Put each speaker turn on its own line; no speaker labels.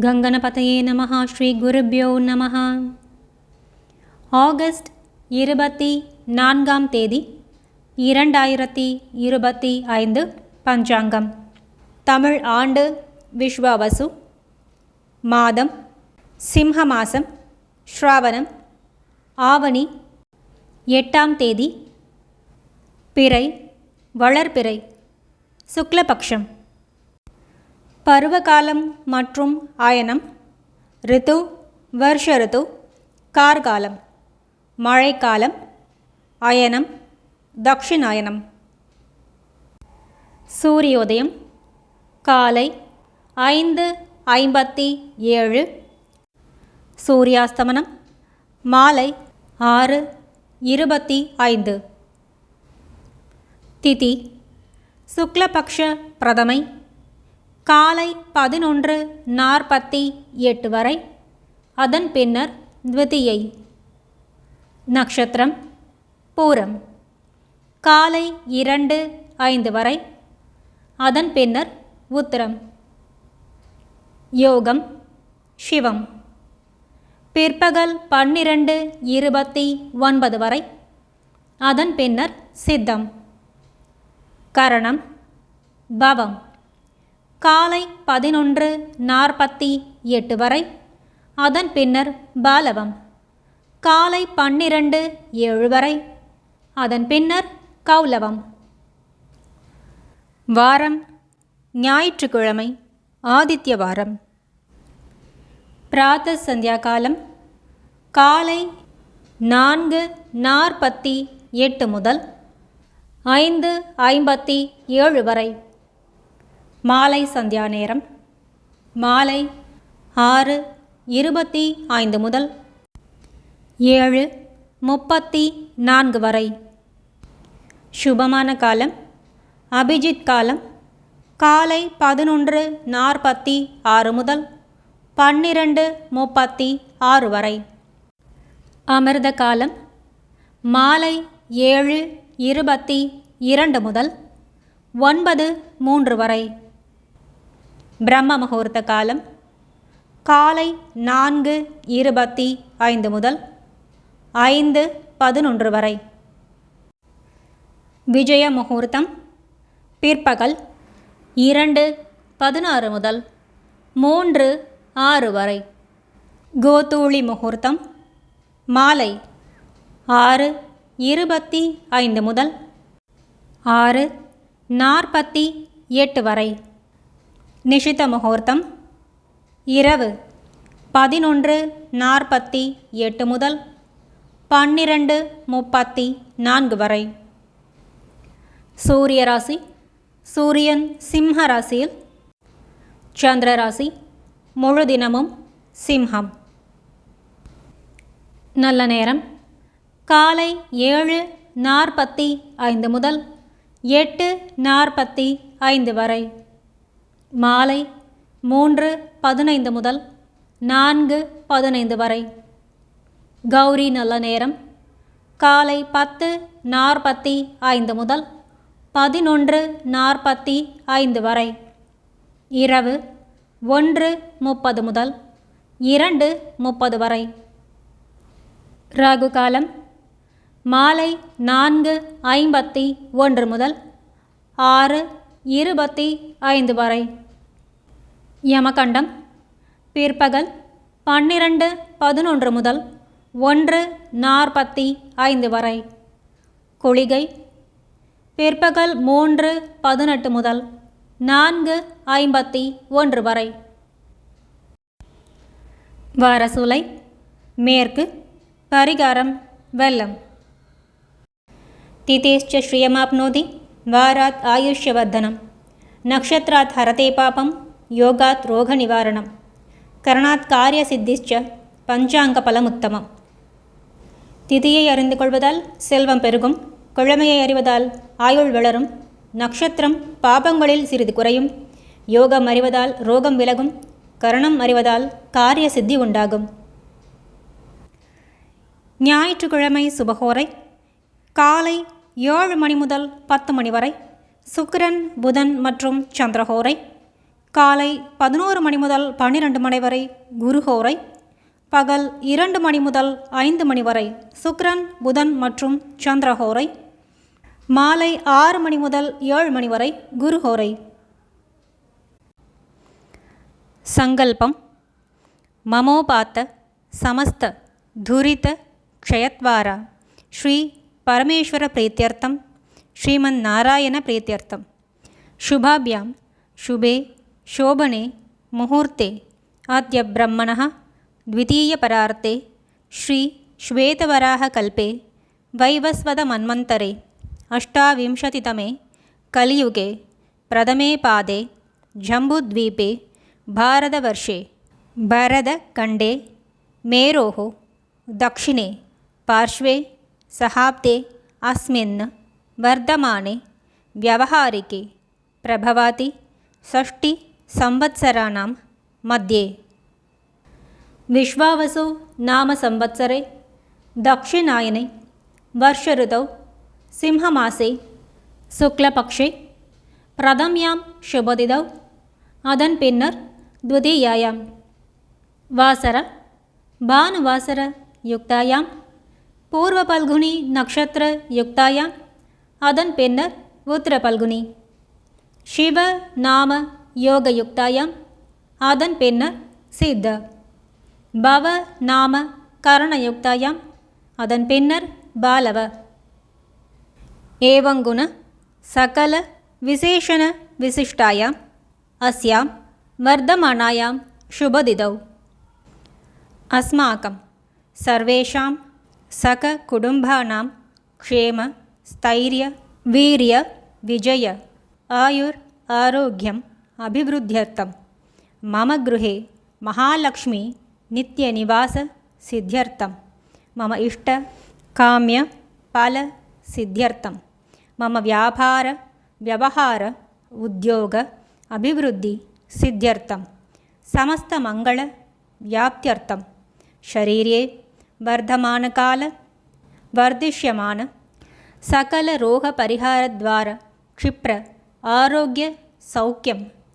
கங்கனபதையே நமஹா ஸ்ரீ குருப்யோ நமஹா. August இருபத்தி நான்காம் தேதி இரண்டாயிரத்தி இருபத்தி ஐந்து பஞ்சாங்கம். தமிழ் ஆண்டு விஸ்வாவசு. மாதம் சிம்ஹ மாசம் ஸ்ராவணம் ஆவணி எட்டாம் தேதி. பிறை வளர்பிறை. சுக்லபக்ஷம். பருவகாலம் மற்றும் ஆயனம் ரித்து வருஷ ரித்து கார்காலம் மழைக்காலம் அயனம் தக்ஷிணாயனம். சூரியோதயம் காலை ஐந்து ஐம்பத்தி ஏழு. சூரியாஸ்தமனம் மாலை ஆறு இருபத்தி ஐந்து. திதி சுக்லபக்ஷ பிரதமை காலை பதினொன்று நாற்பத்தி எட்டு வரை. அதன் பின்னர் த்விதியை. நக்ஷத்திரம் பூரம். காலை இரண்டு ஐந்து வரை. அதன் பின்னர் உத்திரம். யோகம் சிவம். பிற்பகல் பன்னிரண்டு இருபத்தி ஒன்பது வரை. அதன் பின்னர் சித்தம். கரணம் பவம். காலை பதினொன்று நாற்பத்தி எட்டு வரை. அதன் பின்னர் பாலவம். காலை பன்னிரண்டு ஏழு வரை. அதன் பின்னர் கௌலவம். வாரம் ஞாயிற்றுக்கிழமை ஆதித்ய வாரம். பிராத்த சந்தியா காலம் காலை நான்கு நாற்பத்தி எட்டு முதல் ஐந்து ஐம்பத்தி ஏழு வரை. மாலை சந்தியா நேரம். மாலை ஆறு இருபத்தி ஐந்து முதல் ஏழு முப்பத்தி நான்கு வரை. சுபமான காலம். அபிஜித் காலம். காலை பதினொன்று நாற்பத்தி ஆறு முதல் பன்னிரண்டு முப்பத்தி ஆறு வரை. அமிர்த காலம். மாலை ஏழு இருபத்தி இரண்டு முதல் ஒன்பது மூன்று வரை. பிரம்ம முகூர்த்த காலம் காலை நான்கு இருபத்தி ஐந்து முதல் ஐந்து பதினொன்று வரை. விஜய முகூர்த்தம் பிற்பகல் இரண்டு பதினாறு முதல் மூன்று ஆறு வரை. கோதூளி முகூர்த்தம் மாலை ஆறு இருபத்தி ஐந்து முதல் ஆறு நாற்பத்தி எட்டு வரை. நிஷித முகூர்த்தம். இரவு பதினொன்று நாற்பத்தி எட்டு முதல் பன்னிரண்டு முப்பத்தி நான்கு வரை. சூரிய ராசி சூரியன் சிம்ம ராசியில் சந்திர ராசி முழு தினமும் சிம்ஹம். நல்ல நேரம் காலை ஏழு நாற்பத்தி ஐந்து முதல் எட்டு நாற்பத்தி ஐந்து வரை. மாலை மூன்று பதினைந்து முதல் நான்கு பதினைந்து வரை. கௌரி நல்ல நேரம். காலை பத்து நாற்பத்தி ஐந்து முதல் பதினொன்று நாற்பத்தி ஐந்து வரை. இரவு ஒன்று முப்பது முதல் இரண்டு முப்பது வரை. ராகு காலம் மாலை நான்கு ஐம்பத்தி ஒன்று முதல் ஆறு இருபத்தி ஐந்து வரை. யமகண்டம். பிற்பகல் பன்னிரண்டு பதினொன்று முதல் ஒன்று நாற்பத்தி ஐந்து வரை. கொளிகை பிற்பகல் மூன்று பதினெட்டு முதல் நான்கு ஐம்பத்தி ஒன்று வரை. வரசுலை மேற்கு பரிகாரம் வெள்ளம். திதேஷ்ச ஸ்ரீயமாப்னோதி வாராத் ஆயுஷ்யவர்தனம். நக்ஷத்ராத் ஹரதே பாபம். யோகாத் ரோக நிவாரணம். கரணாத் காரிய சித்திஷ்ச பஞ்சாங்க பலமுத்தமம். திதியை அறிந்து கொள்வதால் செல்வம் பெருகும். குழமையை அறிவதால் ஆயுள் வளரும். நட்சத்திரம் பாபங்களில் சிறிது குறையும். யோகம் அறிவதால் ரோகம் விலகும். கரணம் அறிவதால் காரிய சித்தி உண்டாகும். ஞாயிற்றுக்கிழமை சுபகோரை. காலை ஏழு மணி முதல் பத்து மணி வரை. சுக்கிரன் புதன் மற்றும் சந்திரஹோரை காலை பதினோரு மணி முதல் பன்னிரண்டு மணி வரை குருஹோரை பகல் இரண்டு மணி முதல் ஐந்து மணி வரை சுக்ரன் புதன் மற்றும் சந்திரஹோரை மாலை ஆறு மணி முதல் ஏழு மணி வரை குருஹோரை சங்கல்பம் மமோபாத்த சமஸ்த துரித க்ஷயத்வார ஸ்ரீ பரமேஸ்வர பிரீத்தியர்த்தம் ஸ்ரீமன் நாராயண பிரீத்தியர்த்தம் शुभाभ्यां शुभे ಶೋಭಣೆ ಮುಹೂರ್ತೆ ಆದ್ಯಬ್ರಹ್ಮಣ ದ್ವಿತೀಯ ಪರಾರ್ಥೆ ಶ್ರೀ ಶ್ವೇತವರಾಹ ಕಲ್ಪೆ, ವೈವಸ್ವದ ಮನ್ವಂತರೆ, ಅಷ್ಟಾವಿಂಶತಿತಮೆ, ಕಲಿಯುಗೆ, ಪ್ರಥಮೇ ಪಾದೆ, ಜಂಬೂದ್ವೀಪೆ ಭಾರತವರ್ಷೆ ಭರದಖಂಡೆ ಮೇರೋಹು, ದಕ್ಷಿಣೆ, ಪಾರ್ಶ್ವೆ ಸಹಾಬ್ದೆ ಅಸ್ಮಿನ್, ವರ್ಧಮಾನೆ, ವ್ಯವಹಾರಿಕೆ, ಪ್ರಭವಾತಿ, ಷಷ್ಠಿ षष्टिसंवत्सराणां मध्ये विश्वावसु नाम संवत्सरे दक्षिणायने वर्षऋतौ सिंहमासे शुक्लपक्षे प्रथम्यां शुभदिदौ அதன் பின்னர் द्वितीयायां वासर भानुवासरयुक्तायां पूर्वपल्गुनी नक्षत्रयुक्तायाम् அதன் பின்னர் உத்திரபல்குனி சிவ நாம யோகயுக்தாயாம் அதன் பின்னர் சித்த பவ நாம கரணயுக்தாயாம் அதன் பின்னர் பாலவ ஏவங்குண சகல விசேஷண விசிஷ்டாயாம் அஸ்யாம் வர்தமானாயாம் शुभदिदौ अस्माकं सर्वेषां सककुटुम्बानां क्षेम स्थैर्य वीर्य विजय आयुर् आरोग्यम् अभिवृद्ध्यर्थं मम गृहे महालक्ष्मी नित्यनिवाससिद्ध्यर्थं मम इष्टकाम्यफलसिद्ध्यर्थं मम व्यापार व्यवहार उद्योग अभिवृद्धिसिद्ध्यर्थं समस्तमङ्गलव्याप्त्यर्थं शरीरे वर्धमानकाल वर्धिष्यमान सकलरोगपरिहारद्वारा क्षिप्र आरोग्यसौख्यं